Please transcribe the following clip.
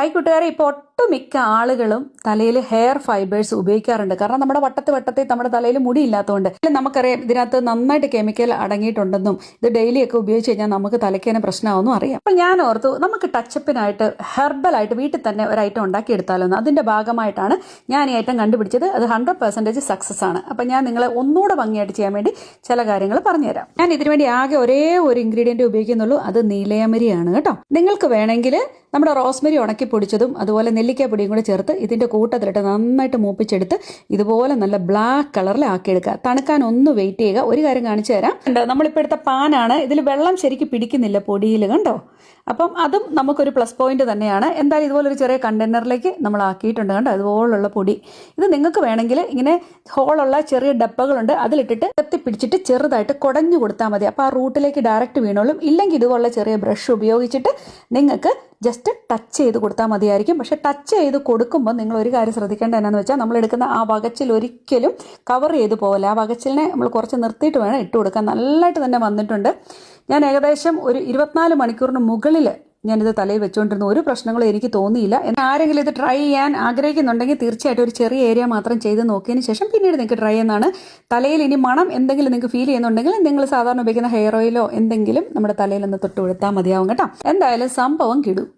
Hi കൂട്ടുകാരെ ഇപ്പോൾ ഒട്ടുമിക്ക ആളുകളും തലയിൽ ഹെയർ ഫൈബേഴ്സ് ഉപയോഗിക്കാറുണ്ട്. കാരണം നമ്മുടെ വട്ടത്ത് വട്ടത്തിൽ നമ്മുടെ തലയിൽ മുടി ഇല്ലാത്തതുകൊണ്ട് നമുക്കറിയാം ഇതിനകത്ത് നന്നായിട്ട് കെമിക്കൽ അടങ്ങിയിട്ടുണ്ടെന്നും ഇത് ഡെയിലി ഒക്കെ ഉപയോഗിച്ച് കഴിഞ്ഞാൽ നമുക്ക് തലയ്ക്ക് തന്നെ പ്രശ്നമാണെന്നും അറിയാം. അപ്പം ഞാൻ ഓർത്തു നമുക്ക് ടച്ചപ്പിനായിട്ട് ഹെർബലായിട്ട് വീട്ടിൽ തന്നെ ഒരു ഐറ്റം ഉണ്ടാക്കിയെടുത്താലോന്ന് അതിന്റെ ഭാഗമായിട്ടാണ് ഞാൻ ഈ ഐറ്റം കണ്ടുപിടിച്ചത്. അത് ഹൺഡ്രഡ് പെർസെന്റേജ് സക്സസ് ആണ്. അപ്പം ഞാൻ നിങ്ങളെ ഒന്നുകൂടെ ഭംഗിയായിട്ട് ചെയ്യാൻ വേണ്ടി ചില കാര്യങ്ങൾ പറഞ്ഞുതരാം. ഞാൻ ഇതിനുവേണ്ടി ആകെ ഒരേ ഒരു ഇൻഗ്രീഡിയന്റ് ഉപയോഗിക്കുന്നുള്ളൂ. അത് നീലയമരിയാണ് കേട്ടോ. നിങ്ങൾക്ക് വേണമെങ്കിൽ നമ്മുടെ റോസ്മെരി ഉണക്കി പൊടിച്ചതും അതുപോലെ നെല്ലിക്ക പൊടിയും കൂടി ചേർത്ത് ഇതിന്റെ കൂട്ടത്തിലിട്ട് നന്നായിട്ട് മൂപ്പിച്ചെടുത്ത് ഇതുപോലെ നല്ല ബ്ലാക്ക് കളറിൽ ആക്കിയെടുക്കുക. തണുക്കാൻ ഒന്ന് വെയിറ്റ് ചെയ്യുക. ഒരു കാര്യം കാണിച്ചു തരാം. നമ്മളിപ്പോൾ എടുത്ത പാനാണ്. ഇതിൽ വെള്ളം ശരിക്കും പിടിക്കുന്നില്ല പൊടിയിൽ കണ്ടോ? അപ്പം അതും നമുക്കൊരു പ്ലസ് പോയിന്റ് തന്നെയാണ്. എന്തായാലും ഇതുപോലെ ഒരു ചെറിയ കണ്ടെയ്നറിലേക്ക് നമ്മൾ ആക്കിയിട്ടുണ്ട് കണ്ടോ? അതുപോലുള്ള പൊടി. ഇത് നിങ്ങൾക്ക് വേണമെങ്കിൽ ഇങ്ങനെ ഹോളുള്ള ചെറിയ ഡപ്പകളുണ്ട്. അതിലിട്ടിട്ട് കത്തിപ്പിടിച്ചിട്ട് ചെറുതായിട്ട് കുടഞ്ഞു കൊടുത്താൽ മതി. അപ്പോൾ ആ റൂട്ടിലേക്ക് ഡയറക്റ്റ് വീണോളും. ഇല്ലെങ്കിൽ ഇതുപോലുള്ള ചെറിയ ബ്രഷ് ഉപയോഗിച്ചിട്ട് നിങ്ങൾക്ക് ജസ്റ്റ് ടച്ച് ചെയ്ത് കൊടുത്താൽ മതിയായിരിക്കും. പക്ഷെ ടച്ച് ചെയ്ത് കൊടുക്കുമ്പോൾ നിങ്ങൾ ഒരു കാര്യം ശ്രദ്ധിക്കേണ്ട എന്നാന്ന് വെച്ചാൽ നമ്മൾ എടുക്കുന്ന ആ വകച്ചിൽ ഒരിക്കലും കവർ ചെയ്ത് പോകില്ല ആ വകച്ചിലിനെ നമ്മൾ കുറച്ച് നിർത്തിയിട്ട് വേണം ഇട്ട് കൊടുക്കാൻ. നല്ലതായിട്ട് തന്നെ വന്നിട്ടുണ്ട്. ഞാൻ ഏകദേശം ഒരു ഇരുപത്തിനാല് മണിക്കൂറിന് മുകളിൽ ഞാനിത് തലയിൽ വെച്ചുകൊണ്ടിരുന്ന ഒരു പ്രശ്നങ്ങളും എനിക്ക് തോന്നിയില്ല. എന്നാൽ ആരെങ്കിലും ഇത് ട്രൈ ചെയ്യാൻ ആഗ്രഹിക്കുന്നുണ്ടെങ്കിൽ തീർച്ചയായിട്ടും ഒരു ചെറിയ ഏരിയ മാത്രം ചെയ്ത് നോക്കിയതിന് ശേഷം പിന്നീട് നിങ്ങൾക്ക് ട്രൈ ചെയ്യുന്നതാണ് തലയിൽ ഇനി മണം എന്തെങ്കിലും നിങ്ങൾക്ക് ഫീൽ ചെയ്യുന്നുണ്ടെങ്കിൽ നിങ്ങൾ സാധാരണ ഉപയോഗിക്കുന്ന ഹെയർ ഓയിലോ എന്തെങ്കിലും നമ്മുടെ തലയിൽ ഒന്ന് തൊട്ട് കൊടുത്താൽ മതിയാവും കേട്ടോ. എന്തായാലും സംഭവം കിടും.